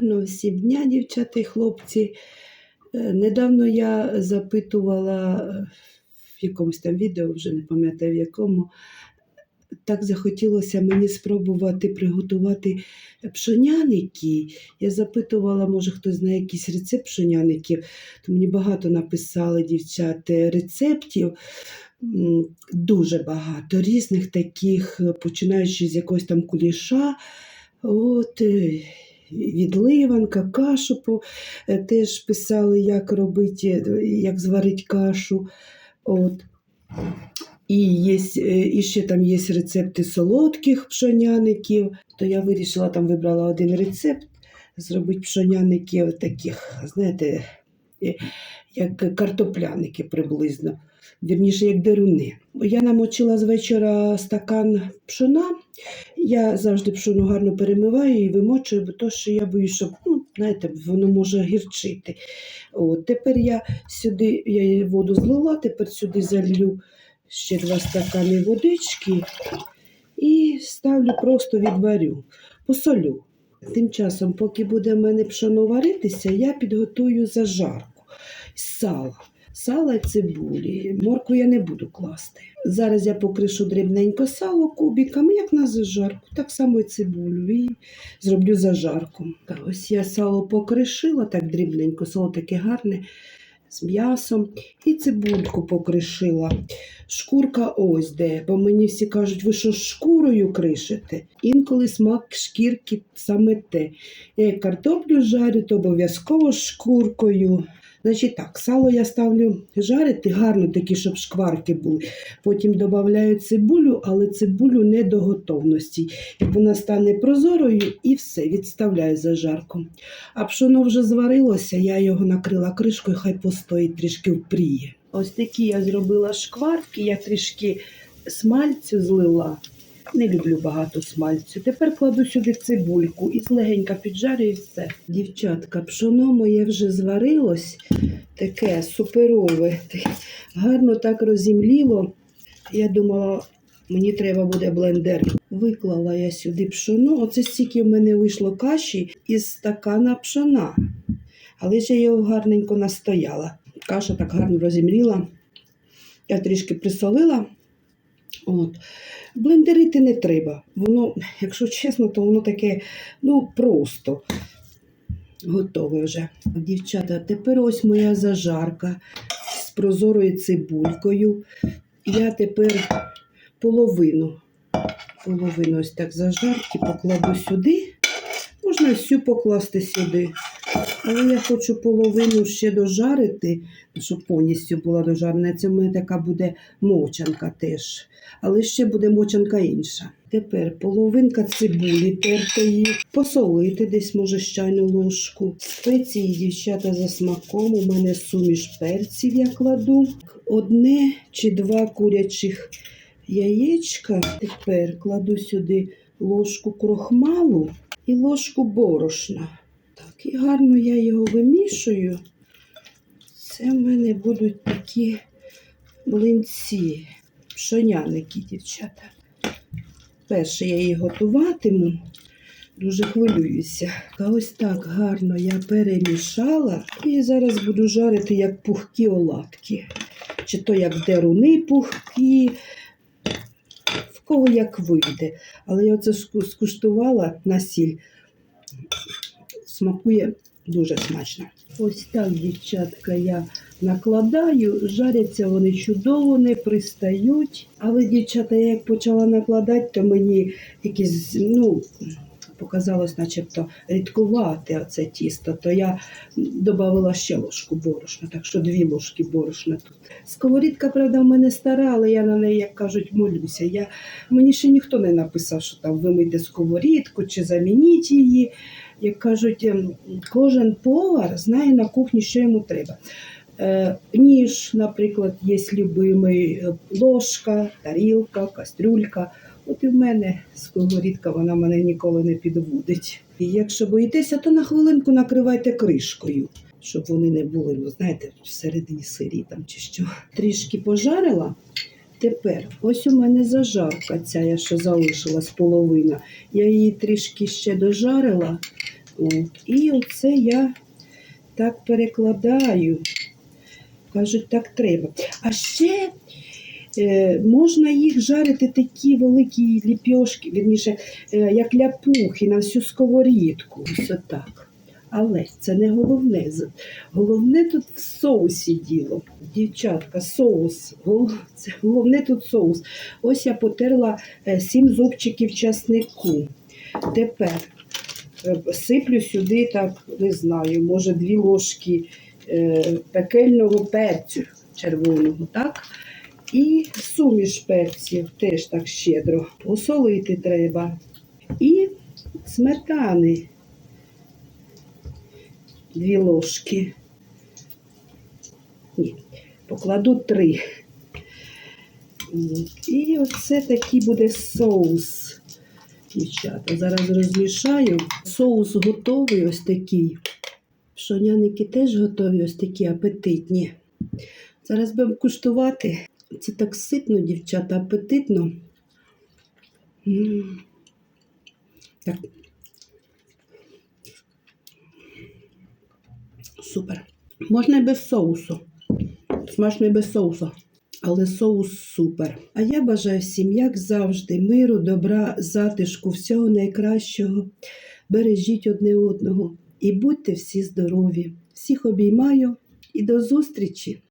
Гарного всім дня, дівчата і хлопці. Е, Недавно я запитувала е, в якомусь там відео, вже не пам'ятаю в якому. Так захотілося мені спробувати приготувати пшоняники. Я запитувала, може хтось знає якийсь рецепт пшоняників. То мені багато написали дівчат рецептів. Дуже багато різних таких, починаючи з якогось там куліша. От, е, відливанка, кашу по- е, теж писали, як робити, е, як зварити кашу. От. І, є, е, і ще там є рецепти солодких пшоняників. То я вирішила, там вибрала один рецепт зробити пшоняників таких, знаєте, як картопляники приблизно. Вірніше, як деруни. Я намочила з вечора стакан пшона. Я завжди пшону гарно перемиваю і вимочую, бо то, що я боюсь, щоб ну, знаєте, воно може гірчити. От, тепер я сюди я воду злила, тепер сюди залью ще два стакани водички і ставлю просто відварю, посолю. Тим часом, поки буде в мене пшоно варитися, я підготую зажарку з сала. Сала і цибулі. Морку я не буду класти. Зараз я покришу дрібненько сало кубиками, як на зажарку, так само і цибулю. І зроблю зажарку. Так, ось я сало покришила так дрібненько, сало таке гарне з м'ясом. І цибульку покришила. Шкурка ось де, бо мені всі кажуть, ви що шкурою кришите? Інколи смак шкірки саме те. Я картоплю жарю, то обов'язково шкуркою. Значить так, сало я ставлю жарити гарно, такі, щоб шкварки були. Потім додаю цибулю, але цибулю не до готовності. Як вона стане прозорою і все, відставляю зажарку. А пшоно вже зварилося, я його накрила кришкою, хай постоїть трішки впріє. Ось такі я зробила шкварки, я трішки смальцю злила. Не люблю багато смальцю. Тепер кладу сюди цибульку і легенько піджарю і все. Дівчатка, пшоно моє вже зварилось, таке суперове, гарно так розімліло. Я думала, мені треба буде блендер. Виклала я сюди пшоно. Оце стільки в мене вийшло каші із стакана пшона. Але ж я його гарненько настояла. Каша так гарно розімліла. Я трішки присолила. От. Блендерити не треба. Воно, якщо чесно, то воно таке ну, просто готове вже. Дівчата, тепер ось моя зажарка з прозорою цибулькою. Я тепер половину, половину ось так зажарки покладу сюди. Можна всю покласти сюди. Але я хочу половину ще дожарити, щоб повністю була дожарена. Це в мене така буде мочанка теж. Але ще буде мочанка інша. Тепер половинка цибулі тертої, посолити десь, може, чайну ложку. Спеції, дівчата, за смаком. У мене суміш перців я кладу. Одне чи два курячих яєчка. Тепер кладу сюди ложку крохмалу і ложку борошна. Так, і гарно я його вимішую. Це в мене будуть такі млинці, пшоняники, дівчата. Перше я її готуватиму, дуже хвилююся. А ось так гарно я перемішала і зараз буду жарити як пухкі оладки. Чи то як деруни пухкі, в кого як вийде. Але я оце скуштувала на сіль. Смакує дуже смачно. Ось так, дівчатка, я накладаю, жаряться вони чудово, не пристають. Але, дівчата, я як почала накладати, то мені якісь, ну, показалось, начебто рідкувати оце тісто, то я додала ще ложку борошна, так що дві ложки борошна тут. Сковорідка, правда, в мене стара, але я на неї, як кажуть, молюся. Я, мені ще ніхто не написав, що там вимийте сковорідку чи замініть її. Як кажуть, ем, кожен повар знає на кухні, що йому треба. Е, ніж, наприклад, є любимий, е, ложка, тарілка, кастрюлька. От і в мене сковорідка, вона мене ніколи не підводить. І якщо боїтеся, то на хвилинку накривайте кришкою, щоб вони не були, ну, знаєте, всередині сирі там чи що. Трішки пожарила. Тепер ось у мене зажарка ця, я ще залишилась половина. Я її трішки ще дожарила. От. І оце я так перекладаю. Кажуть, так треба. А ще е, можна їх жарити такі великі ліпьошки, вірніше, е, як ляпухи на всю сковорідку. Ось отак. Але це не головне. Головне тут в соусі діло. Дівчатка, соус. Головне тут соус. Ось я потерла е, сім зубчиків часнику. Тепер е, сиплю сюди, так, не знаю, може, дві ложки е, пекельного перцю червоного, так? І суміш перців теж так щедро. Посолити треба. І сметани дві ложки. Ні, покладу три. І оце такий буде соус. Дівчата, зараз розмішаю. Соус готовий, ось такий. Пшоняники теж готові, ось такі апетитні. Зараз будемо куштувати. Це так ситно, дівчата, апетитно. Так. Супер. Можна і без соусу. Смачно і без соусу. Але соус супер. А я бажаю всім, як завжди, миру, добра, затишку, всього найкращого. Бережіть одне одного і будьте всі здорові. Всіх обіймаю і до зустрічі!